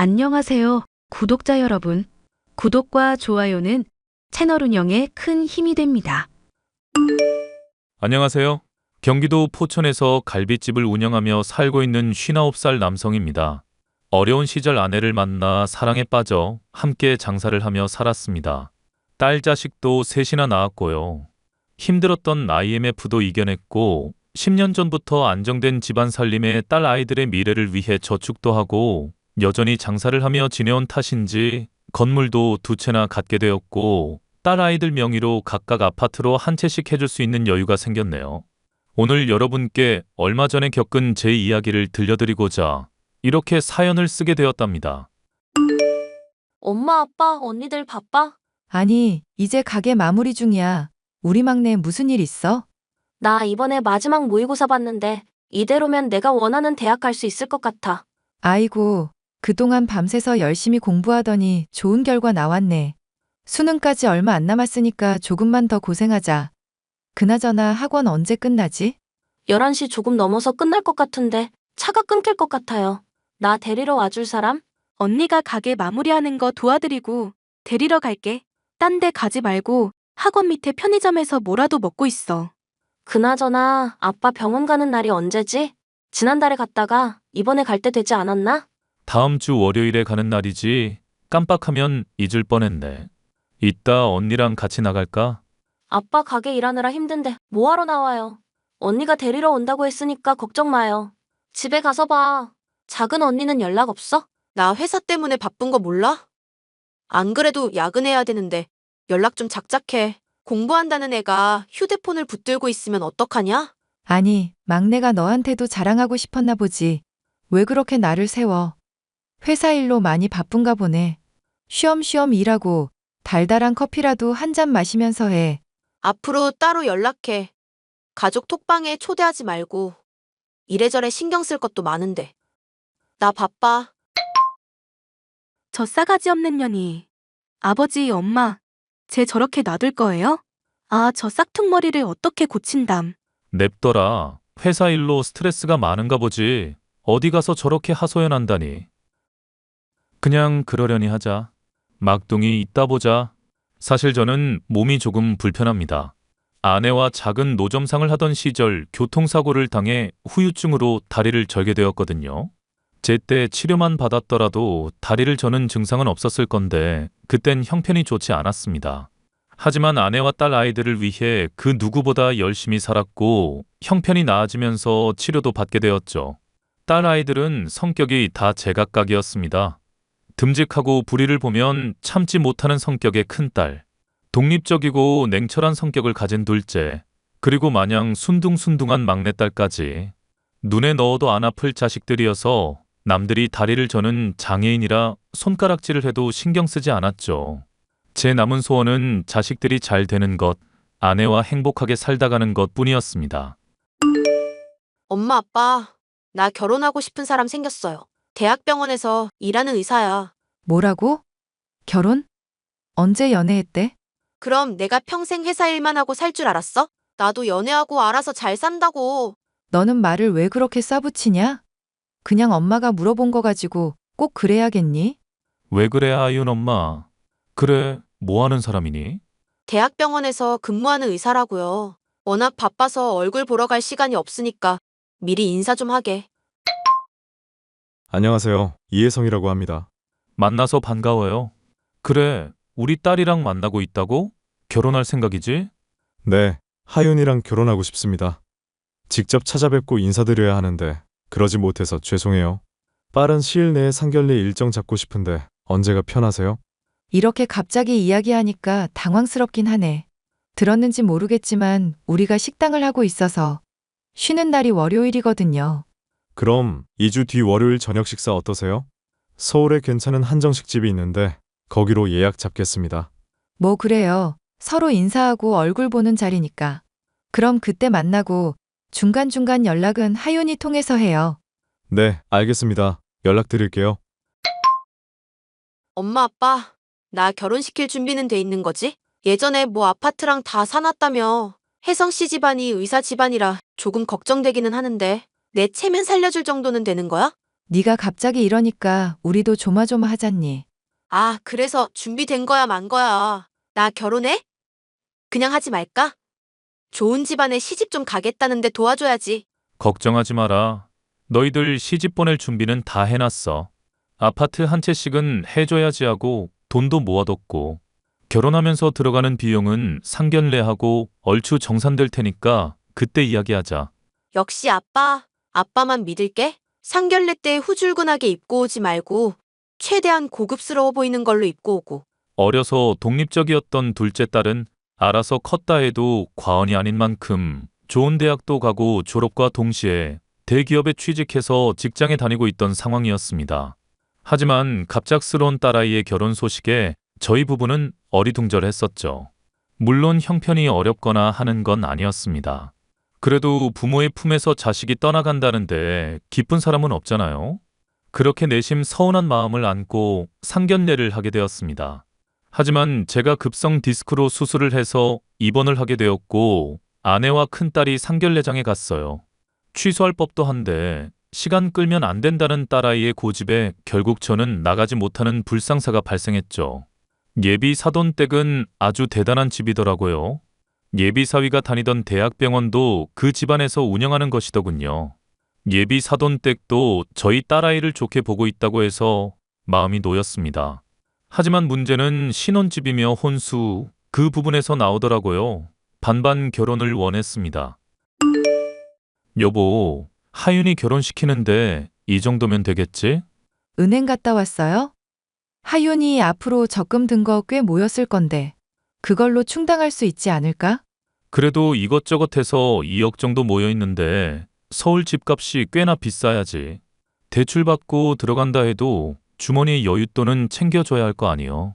안녕하세요, 구독자 여러분. 구독과 좋아요는 채널 운영에 큰 힘이 됩니다. 안녕하세요. 경기도 포천에서 갈비집을 운영하며 살고 있는 59살 남성입니다. 어려운 시절 아내를 만나 사랑에 빠져 함께 장사를 하며 살았습니다. 딸 자식도 셋이나 낳았고요. 힘들었던 IMF도 이겨냈고 10년 전부터 안정된 집안 살림에 딸 아이들의 미래를 위해 저축도 하고 여전히 장사를 하며 지내온 탓인지 건물도 두 채나 갖게 되었고 딸 아이들 명의로 각각 아파트로 한 채씩 해줄 수 있는 여유가 생겼네요. 오늘 여러분께 얼마 전에 겪은 제 이야기를 들려드리고자 이렇게 사연을 쓰게 되었답니다. 엄마, 아빠, 언니들 바빠? 아니, 이제 가게 마무리 중이야. 우리 막내 무슨 일 있어? 나 이번에 마지막 모의고사 봤는데 이대로면 내가 원하는 대학 갈 수 있을 것 같아. 아이고, 그동안 밤새서 열심히 공부하더니 좋은 결과 나왔네. 수능까지 얼마 안 남았으니까 조금만 더 고생하자. 그나저나 학원 언제 끝나지? 11시 조금 넘어서 끝날 것 같은데 차가 끊길 것 같아요. 나 데리러 와줄 사람? 언니가 가게 마무리하는 거 도와드리고 데리러 갈게. 딴 데 가지 말고 학원 밑에 편의점에서 뭐라도 먹고 있어. 그나저나 아빠 병원 가는 날이 언제지? 지난달에 갔다가 이번에 갈 때 되지 않았나? 다음 주 월요일에 가는 날이지 깜빡하면 잊을 뻔했네. 이따 언니랑 같이 나갈까? 아빠 가게 일하느라 힘든데 뭐하러 나와요? 언니가 데리러 온다고 했으니까 걱정 마요. 집에 가서 봐. 작은 언니는 연락 없어? 나 회사 때문에 바쁜 거 몰라? 안 그래도 야근해야 되는데 연락 좀 작작해. 공부한다는 애가 휴대폰을 붙들고 있으면 어떡하냐? 아니, 막내가 너한테도 자랑하고 싶었나 보지. 왜 그렇게 나를 세워? 회사 일로 많이 바쁜가 보네. 쉬엄쉬엄 일하고 달달한 커피라도 한 잔 마시면서 해. 앞으로 따로 연락해. 가족 톡방에 초대하지 말고. 이래저래 신경 쓸 것도 많은데. 나 바빠. 저 싸가지 없는 년이. 아버지, 엄마, 쟤 저렇게 놔둘 거예요? 아, 저 싹퉁머리를 어떻게 고친담. 냅둬라. 회사 일로 스트레스가 많은가 보지. 어디 가서 저렇게 하소연한다니. 그냥 그러려니 하자. 막둥이 있다 보자. 사실 저는 몸이 조금 불편합니다. 아내와 작은 노점상을 하던 시절 교통사고를 당해 후유증으로 다리를 절게 되었거든요. 제때 치료만 받았더라도 다리를 저는 증상은 없었을 건데 그땐 형편이 좋지 않았습니다. 하지만 아내와 딸 아이들을 위해 그 누구보다 열심히 살았고 형편이 나아지면서 치료도 받게 되었죠. 딸 아이들은 성격이 다 제각각이었습니다. 듬직하고 불의를 보면 참지 못하는 성격의 큰딸, 독립적이고 냉철한 성격을 가진 둘째, 그리고 마냥 순둥순둥한 막내딸까지 눈에 넣어도 안 아플 자식들이어서 남들이 다리를 저는 장애인이라 손가락질을 해도 신경 쓰지 않았죠. 제 남은 소원은 자식들이 잘 되는 것, 아내와 행복하게 살다 가는 것 뿐이었습니다. 엄마, 아빠. 나 결혼하고 싶은 사람 생겼어요. 대학병원에서 일하는 의사야. 뭐라고? 결혼? 언제 연애했대? 그럼 내가 평생 회사 일만 하고 살 줄 알았어? 나도 연애하고 알아서 잘 산다고. 너는 말을 왜 그렇게 싸붙이냐? 그냥 엄마가 물어본 거 가지고 꼭 그래야겠니? 왜 그래, 아이윤 엄마? 그래, 뭐 하는 사람이니? 대학병원에서 근무하는 의사라고요. 워낙 바빠서 얼굴 보러 갈 시간이 없으니까 미리 인사 좀 하게. 안녕하세요. 이혜성이라고 합니다. 만나서 반가워요. 그래, 우리 딸이랑 만나고 있다고? 결혼할 생각이지? 네, 하윤이랑 결혼하고 싶습니다. 직접 찾아뵙고 인사드려야 하는데 그러지 못해서 죄송해요. 빠른 시일 내에 상견례 일정 잡고 싶은데 언제가 편하세요? 이렇게 갑자기 이야기하니까 당황스럽긴 하네. 들었는지 모르겠지만 우리가 식당을 하고 있어서 쉬는 날이 월요일이거든요. 그럼 2주 뒤 월요일 저녁 식사 어떠세요? 서울에 괜찮은 한정식 집이 있는데 거기로 예약 잡겠습니다. 뭐 그래요. 서로 인사하고 얼굴 보는 자리니까. 그럼 그때 만나고 중간중간 연락은 하윤이 통해서 해요. 네, 알겠습니다. 연락드릴게요. 엄마, 아빠. 나 결혼시킬 준비는 돼 있는 거지? 예전에 뭐 아파트랑 다 사놨다며. 혜성 씨 집안이 의사 집안이라 조금 걱정되기는 하는데 내 체면 살려줄 정도는 되는 거야? 네가 갑자기 이러니까 우리도 조마조마하잖니. 아, 그래서 준비된 거야, 만 거야. 나 결혼해? 그냥 하지 말까? 좋은 집안에 시집 좀 가겠다는데 도와줘야지. 걱정하지 마라. 너희들 시집 보낼 준비는 다 해놨어. 아파트 한 채씩은 해줘야지 하고 돈도 모아뒀고 결혼하면서 들어가는 비용은 상견례하고 얼추 정산될 테니까 그때 이야기하자. 역시 아빠, 아빠만 믿을게. 상견례 때 후줄근하게 입고 오지 말고 최대한 고급스러워 보이는 걸로 입고 오고. 어려서 독립적이었던 둘째 딸은 알아서 컸다 해도 과언이 아닌 만큼 좋은 대학도 가고 졸업과 동시에 대기업에 취직해서 직장에 다니고 있던 상황이었습니다. 하지만 갑작스러운 딸아이의 결혼 소식에 저희 부부는 어리둥절했었죠. 물론 형편이 어렵거나 하는 건 아니었습니다. 그래도 부모의 품에서 자식이 떠나간다는데 기쁜 사람은 없잖아요. 그렇게 내심 서운한 마음을 안고 상견례를 하게 되었습니다. 하지만 제가 급성 디스크로 수술을 해서 입원을 하게 되었고 아내와 큰딸이 상견례장에 갔어요. 취소할 법도 한데 시간 끌면 안 된다는 딸아이의 고집에 결국 저는 나가지 못하는 불상사가 발생했죠. 예비 사돈댁은 아주 대단한 집이더라고요. 예비 사위가 다니던 대학병원도 그 집안에서 운영하는 것이더군요. 예비 사돈댁도 저희 딸아이를 좋게 보고 있다고 해서 마음이 놓였습니다. 하지만 문제는 신혼집이며 혼수 그 부분에서 나오더라고요. 반반 결혼을 원했습니다. 여보, 하윤이 결혼시키는데 이 정도면 되겠지? 은행 갔다 왔어요? 하윤이 앞으로 적금 든 거 꽤 모였을 건데 그걸로 충당할 수 있지 않을까? 그래도 이것저것 해서 2억 정도 모여 있는데 서울 집값이 꽤나 비싸야지. 대출 받고 들어간다 해도 주머니 여윳돈은 챙겨줘야 할 거 아니요.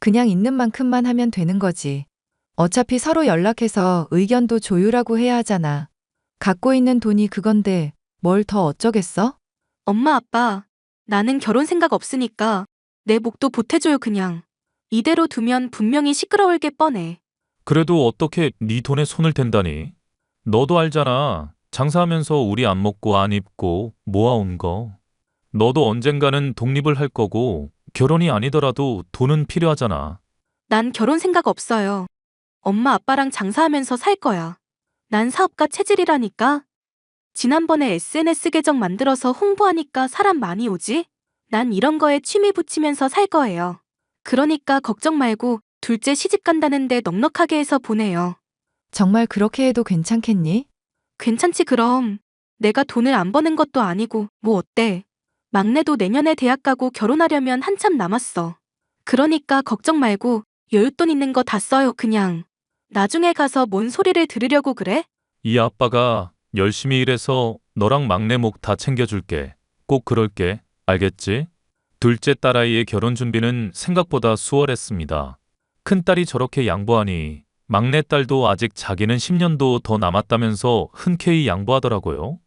그냥 있는 만큼만 하면 되는 거지. 어차피 서로 연락해서 의견도 조율하고 해야 하잖아. 갖고 있는 돈이 그건데 뭘 더 어쩌겠어? 엄마, 아빠, 나는 결혼 생각 없으니까 내 목도 보태줘요, 그냥. 이대로 두면 분명히 시끄러울 게 뻔해. 그래도 어떻게 네 돈에 손을 댄다니? 너도 알잖아. 장사하면서 우리 안 먹고 안 입고 모아온 거. 너도 언젠가는 독립을 할 거고 결혼이 아니더라도 돈은 필요하잖아. 난 결혼 생각 없어요. 엄마, 아빠랑 장사하면서 살 거야. 난 사업가 체질이라니까. 지난번에 SNS 계정 만들어서 홍보하니까 사람 많이 오지? 난 이런 거에 취미 붙이면서 살 거예요. 그러니까 걱정 말고 둘째 시집 간다는데 넉넉하게 해서 보내요. 정말 그렇게 해도 괜찮겠니? 괜찮지 그럼. 내가 돈을 안 버는 것도 아니고 뭐 어때? 막내도 내년에 대학 가고 결혼하려면 한참 남았어. 그러니까 걱정 말고 여윳돈 있는 거 다 써요 그냥. 나중에 가서 뭔 소리를 들으려고 그래? 이 아빠가 열심히 일해서 너랑 막내 목 다 챙겨줄게. 꼭 그럴게. 알겠지? 둘째 딸아이의 결혼 준비는 생각보다 수월했습니다. 큰딸이 저렇게 양보하니 막내딸도 아직 자기는 10년도 더 남았다면서 흔쾌히 양보하더라고요.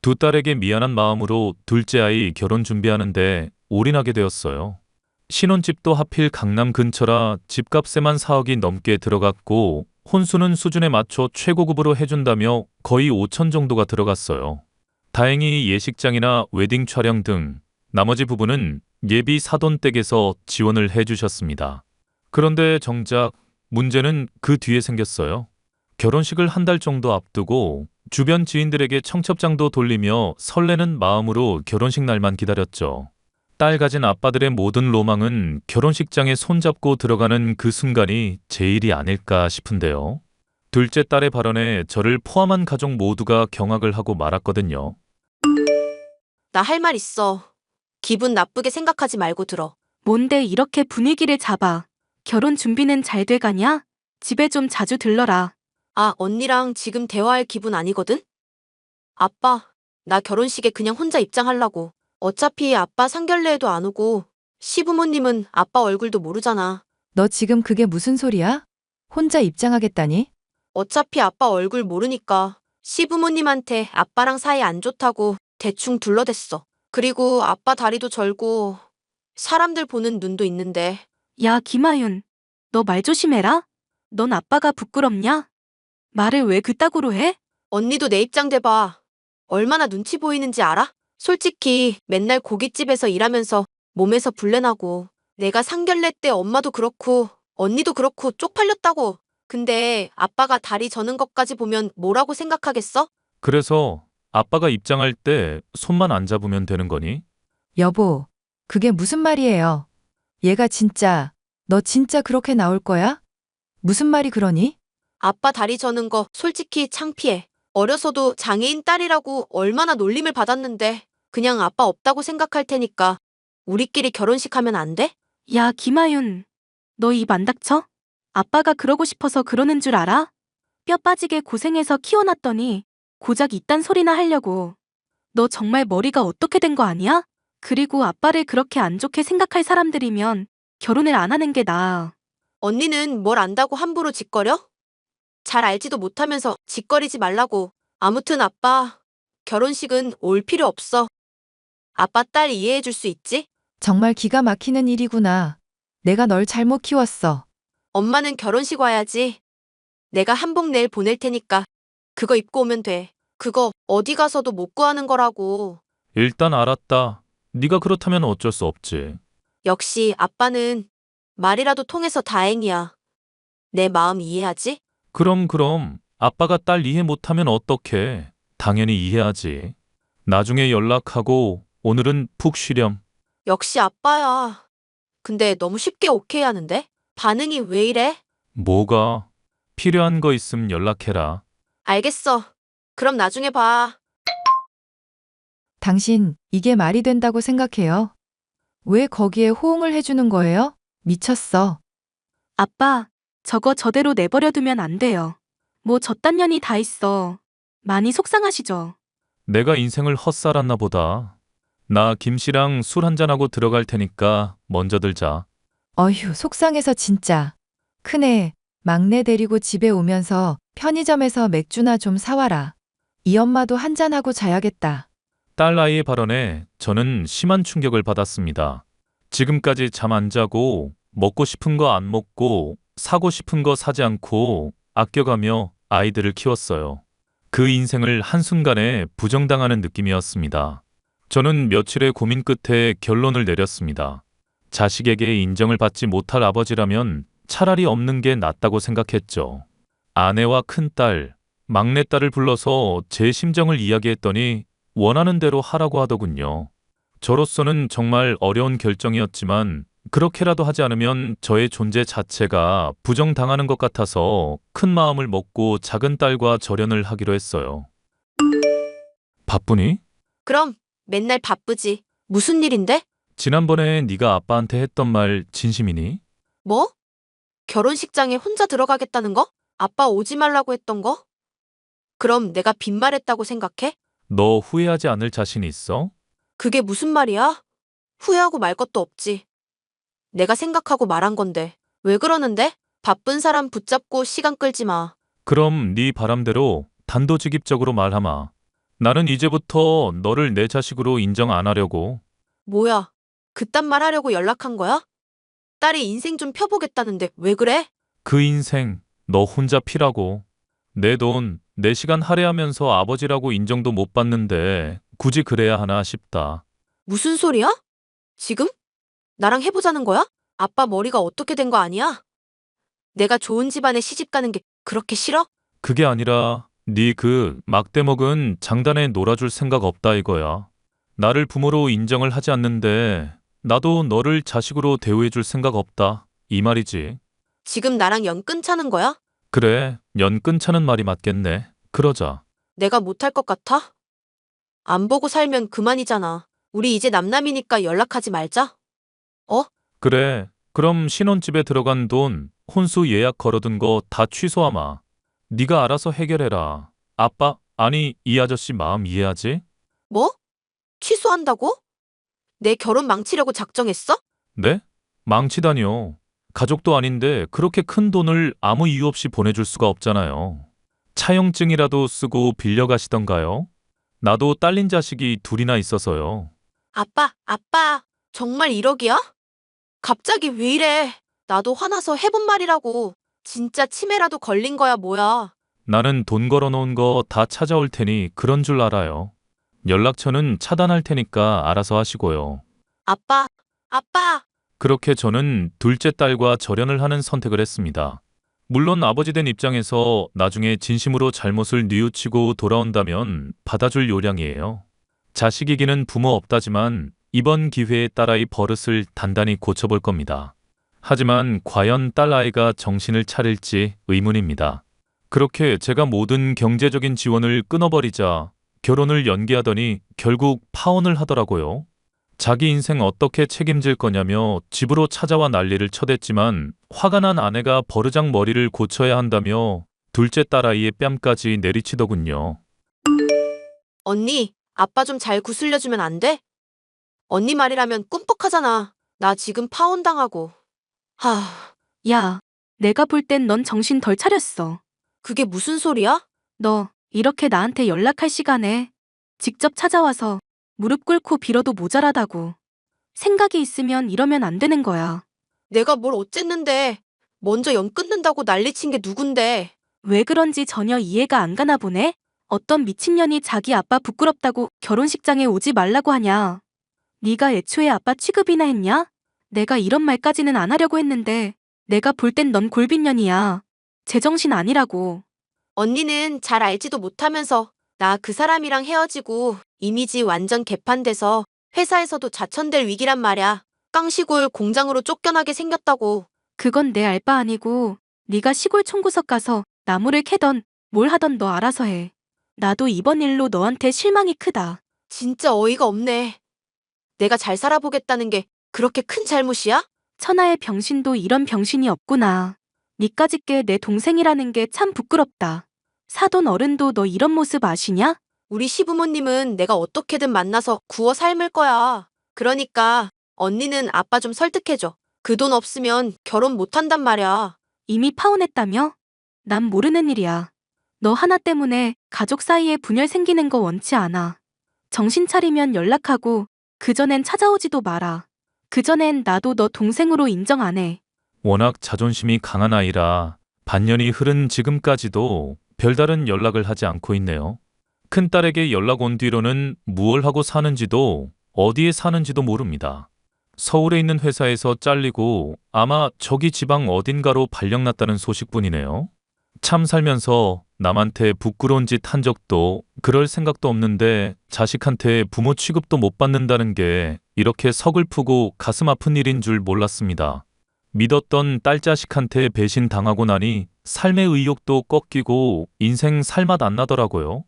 두 딸에게 미안한 마음으로 둘째 아이 결혼 준비하는데 올인하게 되었어요. 신혼집도 하필 강남 근처라 집값에만 4억이 넘게 들어갔고 혼수는 수준에 맞춰 최고급으로 해준다며 거의 5천 정도가 들어갔어요. 다행히 예식장이나 웨딩 촬영 등 나머지 부분은 예비 사돈 댁에서 지원을 해주셨습니다. 그런데 정작 문제는 그 뒤에 생겼어요. 결혼식을 한 달 정도 앞두고 주변 지인들에게 청첩장도 돌리며 설레는 마음으로 결혼식 날만 기다렸죠. 딸 가진 아빠들의 모든 로망은 결혼식장에 손잡고 들어가는 그 순간이 제일이 아닐까 싶은데요. 둘째 딸의 발언에 저를 포함한 가족 모두가 경악을 하고 말았거든요. 나 할 말 있어. 기분 나쁘게 생각하지 말고 들어. 뭔데 이렇게 분위기를 잡아. 결혼 준비는 잘 돼가냐? 집에 좀 자주 들러라. 아, 언니랑 지금 대화할 기분 아니거든? 아빠, 나 결혼식에 그냥 혼자 입장하려고. 어차피 아빠 상견례에도 안 오고 시부모님은 아빠 얼굴도 모르잖아. 너 지금 그게 무슨 소리야? 혼자 입장하겠다니? 어차피 아빠 얼굴 모르니까 시부모님한테 아빠랑 사이 안 좋다고 대충 둘러댔어. 그리고 아빠 다리도 절고 사람들 보는 눈도 있는데 야, 김아윤. 너 말 조심해라. 넌 아빠가 부끄럽냐? 말을 왜 그따구로 해? 언니도 내 입장 돼봐. 얼마나 눈치 보이는지 알아? 솔직히 맨날 고깃집에서 일하면서 몸에서 불내나고 내가 상견례 때 엄마도 그렇고 언니도 그렇고 쪽팔렸다고. 근데 아빠가 다리 저는 것까지 보면 뭐라고 생각하겠어? 그래서 아빠가 입장할 때 손만 안 잡으면 되는 거니? 여보, 그게 무슨 말이에요? 얘가 진짜, 너 진짜 그렇게 나올 거야? 무슨 말이 그러니? 아빠 다리 저는 거 솔직히 창피해. 어려서도 장애인 딸이라고 얼마나 놀림을 받았는데 그냥 아빠 없다고 생각할 테니까 우리끼리 결혼식 하면 안 돼? 야, 김하윤. 너 입 안 닥쳐? 아빠가 그러고 싶어서 그러는 줄 알아? 뼈 빠지게 고생해서 키워놨더니 고작 이딴 소리나 하려고. 너 정말 머리가 어떻게 된 거 아니야? 그리고 아빠를 그렇게 안 좋게 생각할 사람들이면 결혼을 안 하는 게 나아. 언니는 뭘 안다고 함부로 짓거려? 잘 알지도 못하면서 짓거리지 말라고. 아무튼 아빠, 결혼식은 올 필요 없어. 아빠 딸 이해해 줄 수 있지? 정말 기가 막히는 일이구나. 내가 널 잘못 키웠어. 엄마는 결혼식 와야지. 내가 한복 내일 보낼 테니까 그거 입고 오면 돼. 그거 어디 가서도 못 구하는 거라고. 일단 알았다. 네가 그렇다면 어쩔 수 없지. 역시 아빠는 말이라도 통해서 다행이야. 내 마음 이해하지? 그럼 그럼 아빠가 딸 이해 못하면 어떡해. 당연히 이해하지. 나중에 연락하고 오늘은 푹 쉬렴. 역시 아빠야. 근데 너무 쉽게 오케이 하는데? 반응이 왜 이래? 뭐가? 필요한 거 있음 연락해라. 알겠어. 그럼 나중에 봐. 당신, 이게 말이 된다고 생각해요? 왜 거기에 호응을 해주는 거예요? 미쳤어. 아빠, 저거 저대로 내버려두면 안 돼요. 뭐 저딴 년이 다 있어. 많이 속상하시죠? 내가 인생을 헛살았나 보다. 나 김씨랑 술 한잔하고 들어갈 테니까 먼저 들자. 어휴, 속상해서 진짜. 큰애, 막내 데리고 집에 오면서 편의점에서 맥주나 좀 사와라. 이 엄마도 한잔하고 자야겠다. 딸 아이의 발언에 저는 심한 충격을 받았습니다. 지금까지 잠 안 자고 먹고 싶은 거 안 먹고 사고 싶은 거 사지 않고 아껴가며 아이들을 키웠어요. 그 인생을 한순간에 부정당하는 느낌이었습니다. 저는 며칠의 고민 끝에 결론을 내렸습니다. 자식에게 인정을 받지 못할 아버지라면 차라리 없는 게 낫다고 생각했죠. 아내와 큰딸, 막내딸을 불러서 제 심정을 이야기했더니 원하는 대로 하라고 하더군요. 저로서는 정말 어려운 결정이었지만 그렇게라도 하지 않으면 저의 존재 자체가 부정당하는 것 같아서 큰 마음을 먹고 작은 딸과 절연을 하기로 했어요. 바쁘니? 그럼 맨날 바쁘지. 무슨 일인데? 지난번에 네가 아빠한테 했던 말 진심이니? 뭐? 결혼식장에 혼자 들어가겠다는 거? 아빠 오지 말라고 했던 거? 그럼 내가 빈말했다고 생각해? 너 후회하지 않을 자신 있어? 그게 무슨 말이야? 후회하고 말 것도 없지. 내가 생각하고 말한 건데. 왜 그러는데? 바쁜 사람 붙잡고 시간 끌지 마. 그럼 네 바람대로 단도직입적으로 말하마. 나는 이제부터 너를 내 자식으로 인정 안 하려고. 뭐야? 그딴 말 하려고 연락한 거야? 딸이 인생 좀 펴보겠다는데 왜 그래? 그 인생 너 혼자 피라고. 내 돈, 내 시간 할애하면서 아버지라고 인정도 못 받는데 굳이 그래야 하나 싶다. 무슨 소리야? 지금? 나랑 해보자는 거야? 아빠 머리가 어떻게 된 거 아니야? 내가 좋은 집안에 시집 가는 게 그렇게 싫어? 그게 아니라 네 그 막대먹은 장단에 놀아줄 생각 없다 이거야. 나를 부모로 인정을 하지 않는데 나도 너를 자식으로 대우해줄 생각 없다. 이 말이지. 지금 나랑 연 끊자는 거야? 그래, 연 끊자는 말이 맞겠네. 그러자. 내가 못할 것 같아? 안 보고 살면 그만이잖아. 우리 이제 남남이니까 연락하지 말자. 그래, 그럼 신혼집에 들어간 돈, 혼수 예약 걸어둔 거 다 취소하마. 네가 알아서 해결해라. 아빠, 아니 이 아저씨 마음 이해하지? 뭐? 취소한다고? 내 결혼 망치려고 작정했어? 네? 망치다니요. 가족도 아닌데 그렇게 큰 돈을 아무 이유 없이 보내줄 수가 없잖아요. 차용증이라도 쓰고 빌려가시던가요? 나도 딸린 자식이 둘이나 있어서요. 아빠, 아빠, 정말 1억이야? 갑자기 왜 이래? 나도 화나서 해본 말이라고. 진짜 치매라도 걸린 거야, 뭐야. 나는 돈 걸어놓은 거 다 찾아올 테니 그런 줄 알아요. 연락처는 차단할 테니까 알아서 하시고요. 아빠, 아빠! 그렇게 저는 둘째 딸과 절연을 하는 선택을 했습니다. 물론 아버지 된 입장에서 나중에 진심으로 잘못을 뉘우치고 돌아온다면 받아줄 요량이에요. 자식이기는 부모 없다지만 이번 기회에 딸아이 버릇을 단단히 고쳐볼 겁니다. 하지만 과연 딸아이가 정신을 차릴지 의문입니다. 그렇게 제가 모든 경제적인 지원을 끊어버리자 결혼을 연기하더니 결국 파혼을 하더라고요. 자기 인생 어떻게 책임질 거냐며 집으로 찾아와 난리를 쳐댔지만 화가 난 아내가 버르장 머리를 고쳐야 한다며 둘째 딸아이의 뺨까지 내리치더군요. 언니, 아빠 좀 잘 구슬려주면 안 돼? 언니 말이라면 꿈뻑하잖아. 나 지금 파혼당하고. 하, 야, 내가 볼 땐 넌 정신 덜 차렸어. 그게 무슨 소리야? 너 이렇게 나한테 연락할 시간에 직접 찾아와서 무릎 꿇고 빌어도 모자라다고. 생각이 있으면 이러면 안 되는 거야. 내가 뭘 어쨌는데. 먼저 연 끊는다고 난리친 게 누군데. 왜 그런지 전혀 이해가 안 가나 보네? 어떤 미친년이 자기 아빠 부끄럽다고 결혼식장에 오지 말라고 하냐? 네가 애초에 아빠 취급이나 했냐? 내가 이런 말까지는 안 하려고 했는데 내가 볼 땐 넌 골빈년이야. 제정신 아니라고. 언니는 잘 알지도 못하면서 나 그 사람이랑 헤어지고 이미지 완전 개판돼서 회사에서도 자천될 위기란 말야. 깡시골 공장으로 쫓겨나게 생겼다고. 그건 내 알바 아니고 네가 시골 총구석 가서 나무를 캐던 뭘 하던 너 알아서 해. 나도 이번 일로 너한테 실망이 크다. 진짜 어이가 없네. 내가 잘 살아보겠다는 게 그렇게 큰 잘못이야? 천하의 병신도 이런 병신이 없구나. 니까짓 게 내 동생이라는 게 참 부끄럽다. 사돈 어른도 너 이런 모습 아시냐? 우리 시부모님은 내가 어떻게든 만나서 구워 삶을 거야. 그러니까 언니는 아빠 좀 설득해줘. 그 돈 없으면 결혼 못 한단 말이야. 이미 파혼했다며? 난 모르는 일이야. 너 하나 때문에 가족 사이에 분열 생기는 거 원치 않아. 정신 차리면 연락하고 그전엔 찾아오지도 마라. 그전엔 나도 너 동생으로 인정 안 해. 워낙 자존심이 강한 아이라 반년이 흐른 지금까지도 별다른 연락을 하지 않고 있네요. 큰딸에게 연락 온 뒤로는 무얼 하고 사는지도 어디에 사는지도 모릅니다. 서울에 있는 회사에서 잘리고 아마 저기 지방 어딘가로 발령났다는 소식뿐이네요. 참 살면서 남한테 부끄러운 짓 한 적도 그럴 생각도 없는데 자식한테 부모 취급도 못 받는다는 게 이렇게 서글프고 가슴 아픈 일인 줄 몰랐습니다. 믿었던 딸 자식한테 배신 당하고 나니 삶의 의욕도 꺾이고 인생 살맛 안 나더라고요.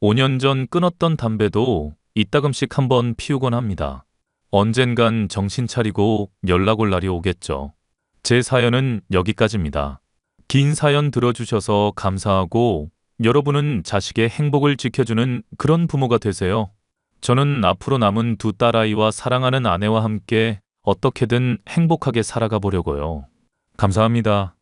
5년 전 끊었던 담배도 이따금씩 한번 피우곤 합니다. 언젠간 정신 차리고 연락 올 날이 오겠죠. 제 사연은 여기까지입니다. 긴 사연 들어주셔서 감사하고 여러분은 자식의 행복을 지켜주는 그런 부모가 되세요. 저는 앞으로 남은 두 딸아이와 사랑하는 아내와 함께 어떻게든 행복하게 살아가 보려고요. 감사합니다.